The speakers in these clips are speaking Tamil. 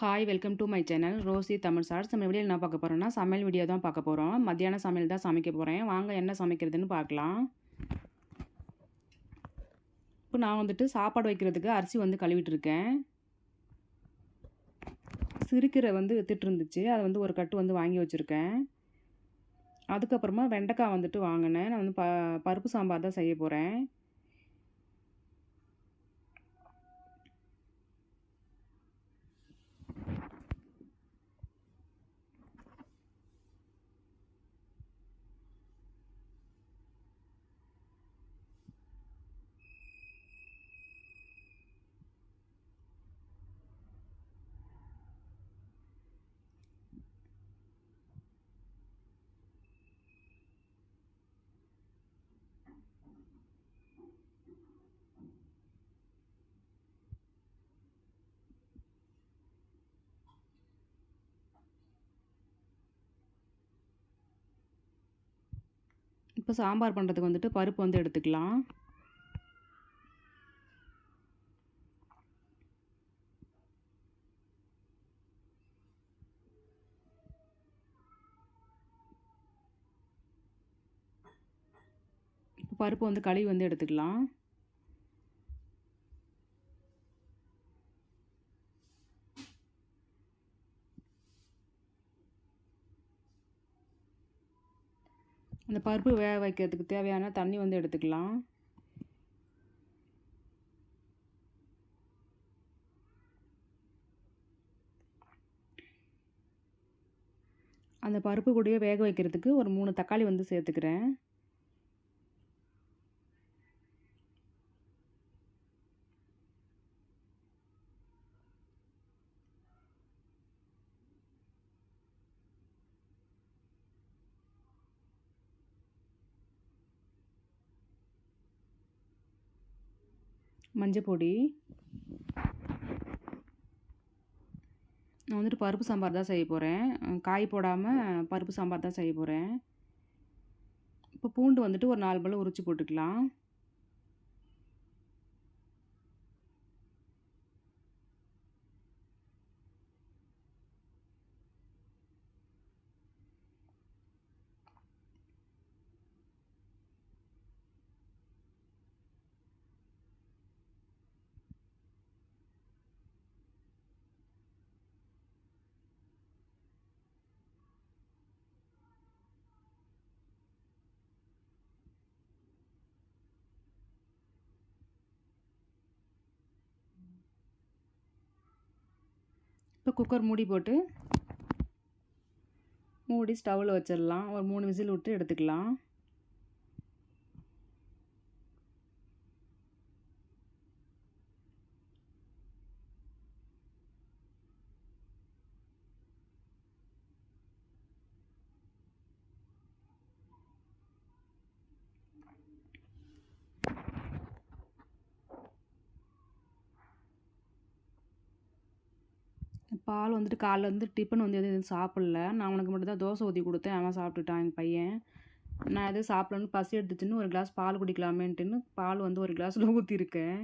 Hi welcome to my channel Rosy Tamil sir நம்ம வீடியோ என்ன பார்க்க போகிறோம்னா சமையல் வீடியோ தான் பார்க்க போகிறோம் மத்தியான சமையல் தான் சமைக்க போகிறேன் வாங்க என்ன சமைக்கிறதுன்னு பார்க்கலாம். இப்போ நான் வந்துட்டு சாப்பாடு வைக்கிறதுக்கு அரிசி வந்து கழுவிட்டுருக்கேன். சிறுக்கீரை வந்து வித்துட்டு இருந்துச்சு அதை வந்து ஒரு கட்டு வந்து வாங்கி வச்சுருக்கேன். அதுக்கப்புறமா வெண்டைக்காய் வந்துட்டு வாங்கினேன். நான் வந்து ப பருப்பு சாம்பார் தான் செய்ய போகிறேன் இப்போ சாம்பார் பண்ணுறதுக்கு வந்துட்டு பருப்பு வந்து எடுத்துக்கலாம். இப்போ பருப்பு வந்து கழுவி வந்து எடுத்துக்கலாம். அந்த பருப்பு வேக வைக்கிறதுக்கு தேவையான தண்ணி வந்து எடுத்துக்கலாம். அந்த பருப்பு கூடயே வேக வைக்கிறதுக்கு ஒரு மூணு தக்காளி வந்து சேர்த்துக்கிறேன். மஞ்சள் பொடி. நான் வந்துட்டு பருப்பு சாம்பார் தான் செய்ய போகிறேன் காய் போடாமல் பருப்பு சாம்பார் தான் செய்ய போகிறேன் இப்போ பூண்டு வந்துட்டு ஒரு நாலு பழம் உரித்து போட்டுக்கலாம். இப்போ குக்கர் மூடி போட்டு மூடி ஸ்டவ்வில் வச்சிடலாம். ஒரு மூணு விசில் விட்டு எடுத்துக்கலாம். பால் வந்துட்டு காலைல வந்து டிஃபன் வந்து எதுவும் எதுவும் சாப்பிடல. நான் அவனுக்கு மட்டும் தான் தோசை ஊற்றி கொடுத்தேன். அவன் சாப்பிட்டுட்டான் எங்கள் பையன். நான் எதுவும் சாப்பிடலன்னு பசி எடுத்துச்சுன்னு ஒரு கிளாஸ் பால் குடிக்கலாமேன்ட்டுன்னு பால் வந்து ஒரு கிளாஸில் ஊற்றிருக்கேன்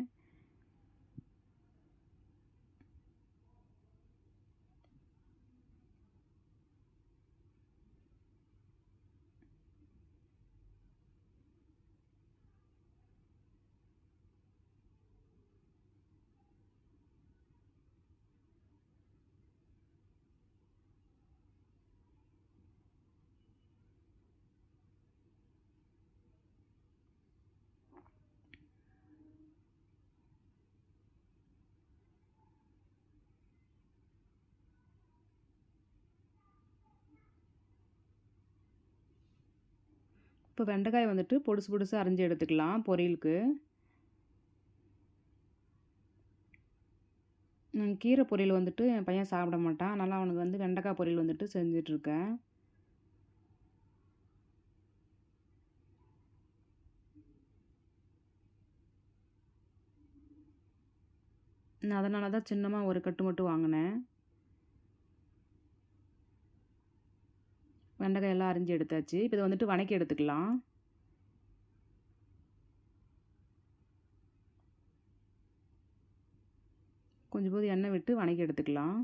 இப்போ வெண்டைக்காய் வந்துட்டு பொடுசு பொடுசு அரைஞ்சி எடுத்துக்கலாம் பொரியலுக்கு. கீரை பொரியல் வந்துட்டு என் பையன் சாப்பிட மாட்டான். அதனால் அவனுக்கு வந்து வெண்டைக்காய் பொரியல் வந்துட்டு செஞ்சிட்ருக்கேன். நான் அதனால தான் சின்னமாக ஒரு கட்டு மட்டும் வாங்கினேன். வெண்டைக்காய் எல்லாம் அரிஞ்சு எடுத்தாச்சு. இப்போ இதை வந்துட்டு வணக்கி எடுத்துக்கலாம். கொஞ்சம் போது எண்ணெய் விட்டு வணக்கி எடுத்துக்கலாம்.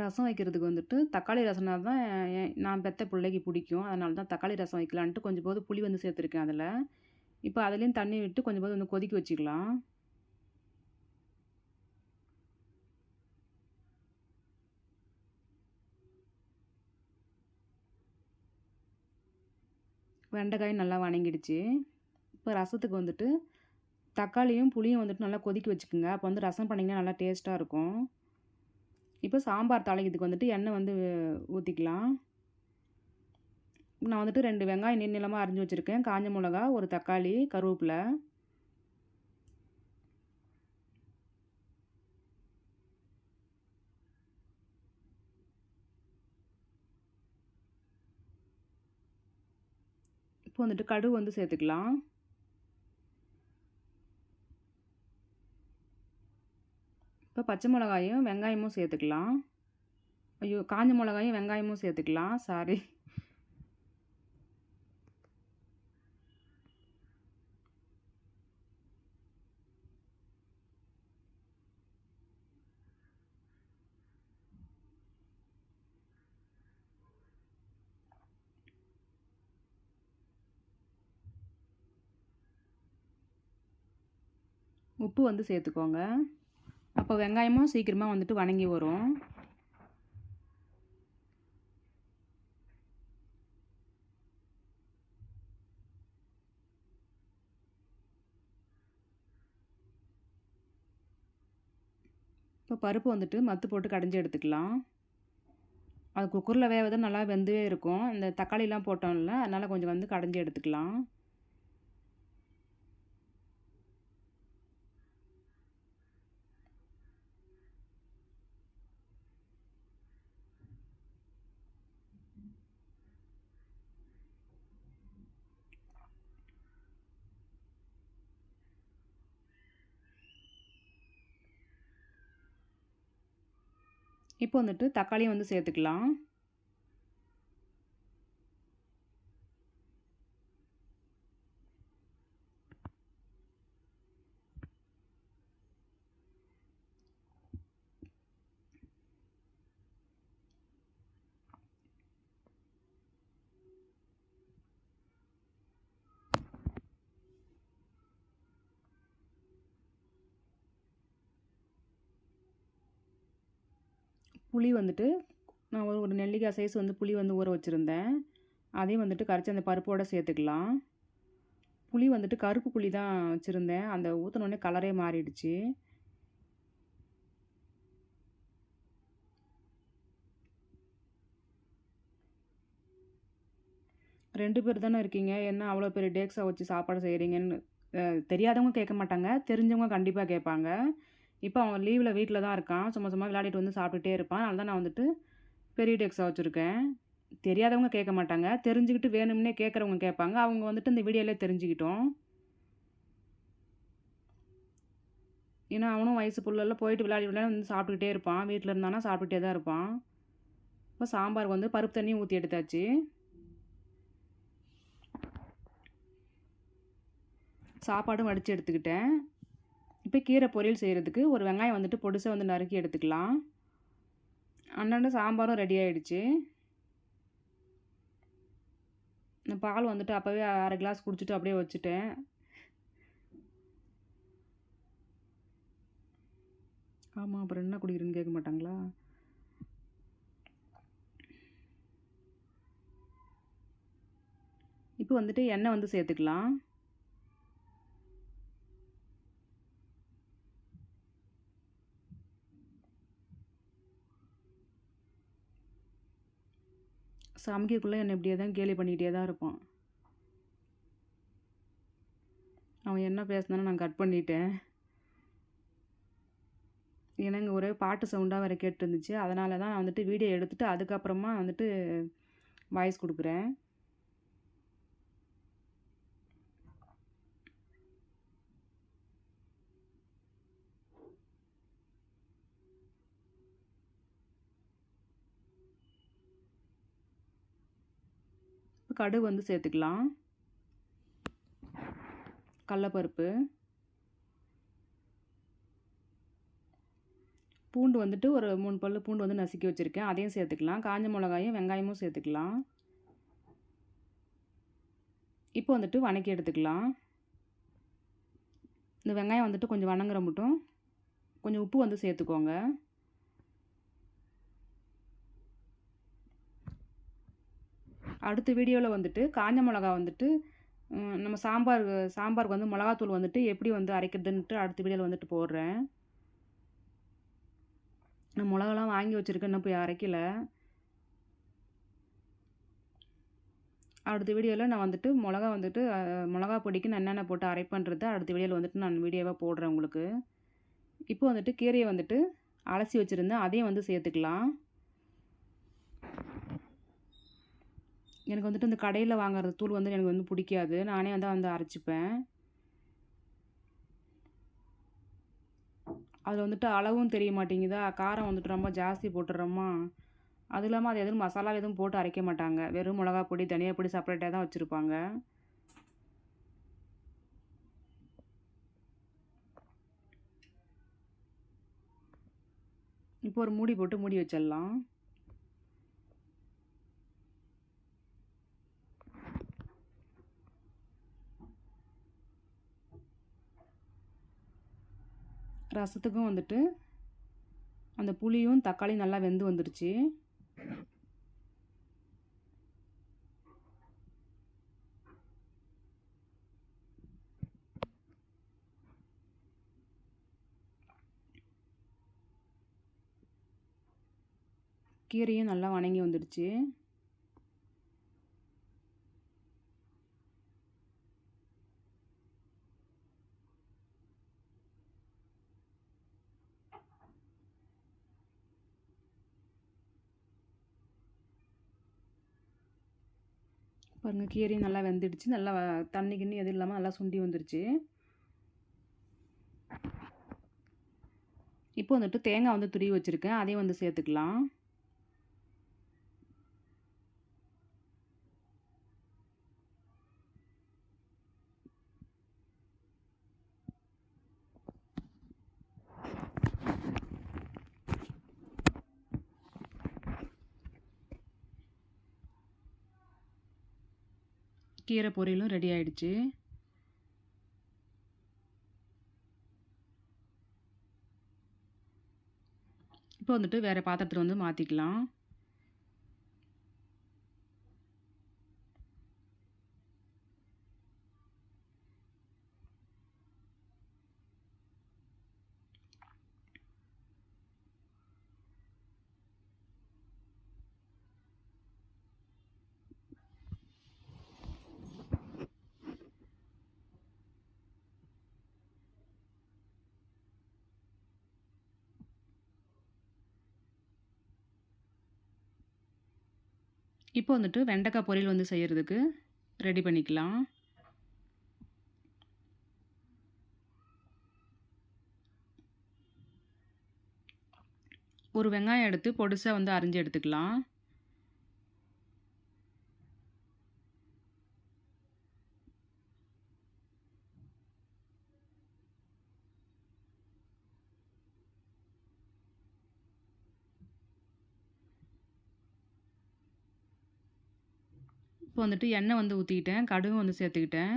ரசம் வைக்கிறதுக்கு வந்துட்டு தக்காளி ரசம்னா தான் நான் பெத்த பிள்ளைக்கு பிடிக்கும். அதனால தான் தக்காளி ரசம் வைக்கலான்ட்டு கொஞ்சம் போது புளி வந்து சேர்த்துருக்கேன் அதில். இப்போ அதுலேயும் தண்ணி விட்டு கொஞ்சம் போது வந்து கொதிக்க வச்சுக்கலாம். வெண்டைக்காயும் நல்லா வணங்கிடுச்சு. இப்போ ரசத்துக்கு வந்துட்டு தக்காளியும் புளியும் வந்துட்டு நல்லா கொதிக்க வச்சுக்கோங்க. அப்போ வந்து ரசம் பண்ணிங்கன்னா நல்லா டேஸ்ட்டாக இருக்கும். இப்போ சாம்பார் தாளிக்கிறதுக்கு வந்துட்டு எண்ணெய் வந்து ஊற்றிக்கலாம் நான் வந்துட்டு ரெண்டு வெங்காயம் நீர் நீளமாக அரிஞ்சு வச்சுருக்கேன். காஞ்ச மிளகா ஒரு தக்காளி கருவேப்பிலை. இப்போ வந்துட்டு கடுகு வந்து சேர்த்துக்கலாம். இப்போ பச்சை மிளகாயும் வெங்காயமும் சேர்த்துக்கலாம். ஐயோ காஞ்ச மிளகாயும் வெங்காயமும் சேர்த்துக்கலாம். சாரி உப்பு வந்து சேர்த்துக்கோங்க. அப்போ வெங்காயமும் சீக்கிரமாக வந்துட்டு வணங்கி வரும். இப்போ பருப்பு வந்துட்டு மத்து போட்டு கடைஞ்சி எடுத்துக்கலாம். அது குக்கரில் வேவது நல்லா வெந்தவே இருக்கும். இந்த தக்காளிலாம் போட்டோம்ல அதனால் கொஞ்சம் வந்து கடைஞ்சி எடுத்துக்கலாம். இப்போ வந்துட்டு தக்காளியும் வந்து சேர்த்துக்கலாம். புளி வந்துட்டு நான் ஒரு ஒரு நெல்லிக்காய் சைஸ் வந்து புளி வந்து ஊற வச்சுருந்தேன். அதையும் வந்துட்டு கரைச்சி அந்த பருப்போடு சேர்த்துக்கலாம். புளி வந்துட்டு கருப்பு புளி தான் வச்சுருந்தேன். அந்த ஊற்றினோடனே கலரே மாறிடுச்சு. ரெண்டு பேர் தானே இருக்கீங்க. என்ன அவ்வளோ பெரிய டேக்ஸாக வச்சு சாப்பாடு செய்கிறீங்கன்னு தெரியாதவங்க கேட்க மாட்டாங்க. தெரிஞ்சவங்க கண்டிப்பாக கேட்பாங்க. இப்போ அவன் லீவில் வீட்டில் தான் இருக்கான். சும்மா சும்மா விளையாடிட்டு வந்து சாப்பிட்டுட்டே இருப்பான். அதனால தான் நான் வந்துட்டு பெரிய டெக்ஸாக வச்சுருக்கேன். தெரியாதவங்க கேட்க மாட்டாங்க. தெரிஞ்சுக்கிட்டு வேணும்னே கேட்குறவங்க கேட்பாங்க. அவங்க வந்துட்டு இந்த வீடியோலே தெரிஞ்சுக்கிட்டோம். ஏன்னா அவனும் வயசு புள்ளெல்லாம் போயிட்டு விளையாடி விளையாடி வந்து சாப்பிட்டுக்கிட்டே இருப்பான். வீட்டில் இருந்தானா சாப்பிட்டுட்டே தான் இருப்பான். இப்போ சாம்பார் வந்து பருப்பு தண்ணியும் ஊற்றி எடுத்தாச்சு. சாப்பாடும் வடித்து எடுத்துக்கிட்டேன். இப்போ கீரை பொரியல் செய்கிறதுக்கு ஒரு வெங்காயம் வந்துட்டு பொடிசை வந்து நறுக்கி எடுத்துக்கலாம். அண்ணாண்ட சாம்பாரும் ரெடி ஆகிடுச்சு பால் வந்துட்டு அப்போவே அரை கிளாஸ் குடிச்சிட்டு அப்படியே வச்சுட்டேன். ஆமாம் அப்புறம் என்ன குடிக்கிறேன்னு கேட்க மாட்டாங்களா? இப்போ வந்துட்டு எண்ணெய் வந்து சேர்த்துக்கலாம். சமைக்கக்குள்ளே என்னை இப்படியே தான் கேலி பண்ணிக்கிட்டே தான் இருப்பான். அவன் என்ன பேசினாலும் நான் கட் பண்ணிட்டேன். ஏன்னா இங்கே ஒரே பாட்டு சவுண்டாக வேறு கேட்டுருந்துச்சு. அதனால தான் நான் வந்துட்டு வீடியோ எடுத்துகிட்டு அதுக்கப்புறமா வந்துட்டு வாய்ஸ் கொடுக்குறேன். கடுகு வந்து சேர்த்துக்கலாம். கடலப்பருப்பு. பூண்டு வந்துட்டு ஒரு மூணு பல்லு பூண்டு வந்து நசுக்கி வச்சுருக்கேன். அதையும் சேர்த்துக்கலாம். காஞ்ச மிளகாயும் வெங்காயமும் சேர்த்துக்கலாம். இப்போ வந்துட்டு வணக்கி எடுத்துக்கலாம். இந்த வெங்காயம் வந்துட்டு கொஞ்சம் வணங்குற மட்டும் கொஞ்சம் உப்பு வந்து சேர்த்துக்கோங்க. அடுத்த வீடியோவில் வந்துட்டு காஞ்ச மிளகா வந்துட்டு நம்ம சாம்பார் சாம்பாருக்கு வந்து மிளகாத்தூள் வந்துட்டு எப்படி வந்து அரைக்கிறதுன்ட்டு அடுத்த வீடியோவில் வந்துட்டு போடுறேன். நான் மிளகாலாம் வாங்கி வச்சுருக்கேன் இன்னும் போய் அரைக்கல. அடுத்த வீடியோவில் நான் வந்துட்டு மிளகா வந்துட்டு மிளகா பொடிக்கு நான் என்னென்ன போட்டு அரைப்பேன்றதை அடுத்த வீடியோவில் வந்துட்டு நான் வீடியோவாக போடுறேன் உங்களுக்கு. இப்போ வந்துட்டு கீரையை வந்துட்டு அலசி வச்சுருந்தேன் அதையும் வந்து சேர்த்துக்கலாம். எனக்கு வந்துட்டு இந்த கடையில் வாங்குற தூள் வந்து எனக்கு வந்து பிடிக்காது. நானே வந்து வந்து அரைச்சிப்பேன். அதில் வந்துட்டு அளவும் தெரிய மாட்டேங்குதா? காரம் வந்துட்டு ரொம்ப ஜாஸ்தி போட்டுடுறோமா அது இல்லாமல் அது எதுவும் மசாலா எதுவும் போட்டு அரைக்க மாட்டாங்க. வெறும் மிளகா பொடி தனியாக பொடி செப்பரேட்டாக தான் வச்சுருப்பாங்க. இப்போ ஒரு மூடி போட்டு மூடி வச்சிடலாம். ரசத்துக்கும் வந்துட்டு அந்த புளியும் தக்காளியும் நல்லா வெந்து வந்துடுச்சு கீரையும் நல்லா வணங்கி வந்துடுச்சு. பாருங்கள் கீரையும் நல்லா வெந்துடுச்சு. நல்லா தண்ணி கிண்ணி எதுவும் இல்லாமல் நல்லா சுண்டி வந்துடுச்சு. இப்போ வந்துட்டு தேங்காய் வந்து துருவி வச்சுருக்கேன். அதையும் வந்து சேர்த்துக்கலாம். கீரை பொரியலும் ரெடி ஆயிடுச்சு. இப்போ வந்துட்டு வேறு பாத்திரத்தில் வந்து மாற்றிக்கலாம் இப்போ வந்துட்டு வெண்டைக்காய் பொரியல் வந்து செய்கிறதுக்கு ரெடி பண்ணிக்கலாம். ஒரு வெங்காயம் எடுத்து பொடிசாக வந்து அரிஞ்சு எடுத்துக்கலாம். வந்துட்டு எண்ணெய் வந்து ஊற்றிக்கிட்டேன் கடுகு வந்து சேர்த்துக்கிட்டேன்.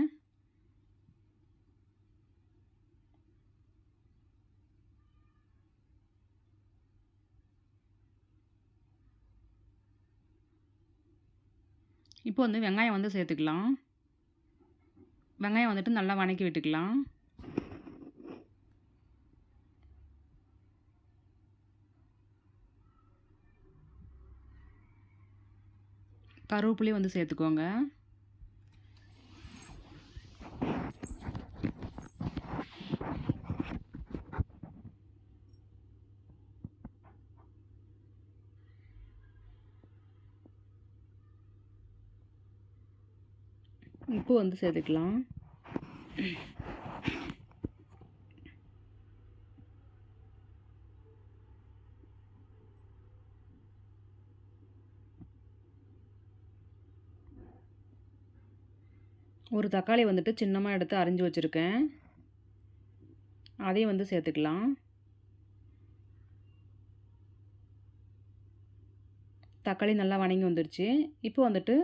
இப்போ வந்து வெங்காயம் வந்து சேர்த்துக்கலாம். வெங்காயம் வந்துட்டு நல்லா வணக்கி விட்டுக்கலாம். கருவேப்பிலையும் வந்து சேர்த்துக்கோங்க. உப்பு வந்து சேர்த்துக்கலாம். ஒரு தக்காளி வந்துட்டு சின்னமாக எடுத்து அரிஞ்சு வச்சுருக்கேன். அதையும் வந்து சேர்த்துக்கலாம். தக்காளி நல்லா வணங்கி வந்துடுச்சு இப்போ வந்துட்டு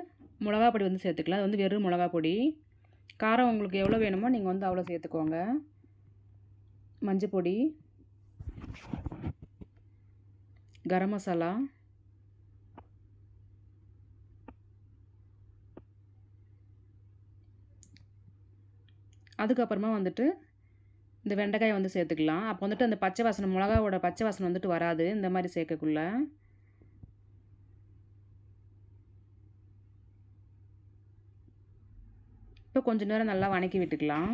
மிளகா பொடி வந்து சேர்த்துக்கலாம். அது வந்து வெறும் மிளகா பொடி. காரம் உங்களுக்கு எவ்வளோ வேணுமோ நீங்கள் வந்து அவ்வளோ சேர்த்துக்கோங்க. மஞ்சள் பொடி கரம் மசாலா. அதுக்கப்புறமா வந்துட்டு இந்த வெண்டைக்காயை வந்து சேர்த்துக்கலாம். அப்போ வந்துட்டு அந்த பச்சை வாசனை மிளகாவோட பச்சை வாசனை வந்துட்டு வராது. இந்த மாதிரி சேர்க்கக்குள்ள. இப்போ கொஞ்சம் நேரம் நல்லா வணக்கி விட்டுக்கலாம்.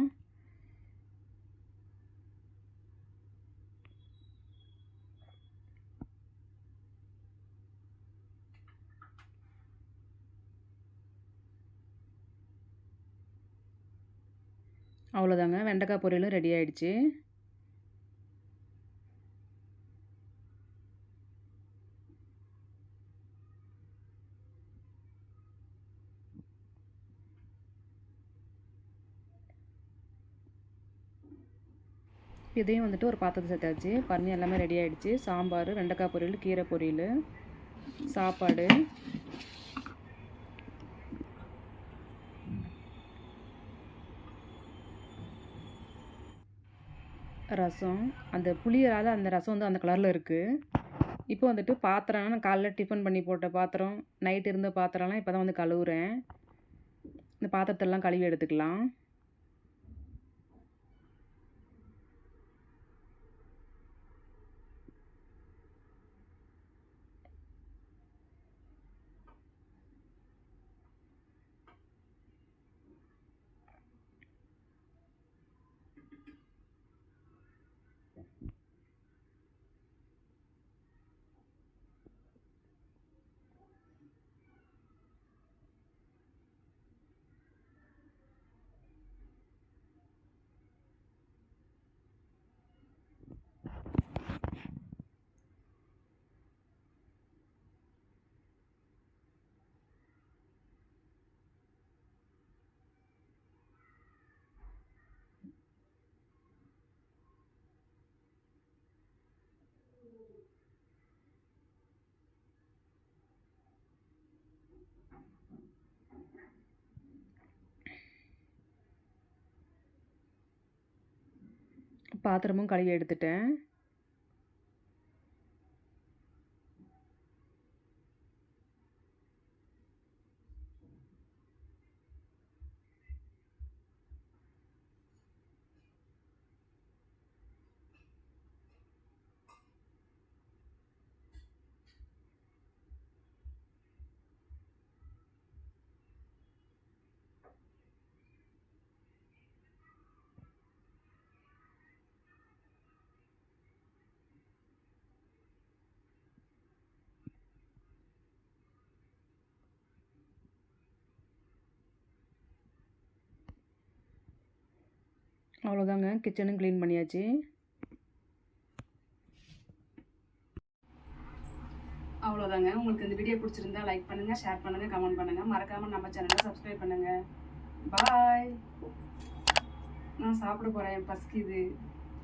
அவ்வளோதாங்க. வெண்டைக்காய் பொரியலும் ரெடி ஆகிடுச்சு இதையும் வந்துட்டு ஒரு பாத்திரத்தை சேர்த்தாச்சு பண்ணி எல்லாமே ரெடி ஆகிடுச்சு சாம்பார் வெண்டைக்காய் பொரியல் கீரை பொரியல் சாப்பாடு. ரசம். அந்த புளியரால் அந்த ரசம் வந்து அந்த கலரில் இருக்குது இப்போ வந்துட்டு பாத்திரம் நான் காலைல டிஃபன் பண்ணி போட்ட பாத்திரம் நைட் இருந்த பாத்திரம்லாம் இப்போ தான் வந்து கழுவுறேன். இந்த பாத்திரத்தெல்லாம் கழுவி எடுத்துக்கலாம். பாத்திரமும் கழுவி எடுத்துட்டேன். அவ்வளோதாங்க. கிச்சனும் க்ளீன் பண்ணியாச்சு. அவ்வளோதாங்க. உங்களுக்கு இந்த வீடியோ பிடிச்சிருந்தா லைக் பண்ணுங்கள் ஷேர் பண்ணுங்கள் கமெண்ட் பண்ணுங்கள் மறக்காமல் நம்ம சேனலை சப்ஸ்கிரைப் பண்ணுங்கள் பாய் நான் சாப்பிட போகிறேன் பசிக்குது.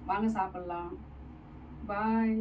வாங்க சாப்பிட்லாம். பாய்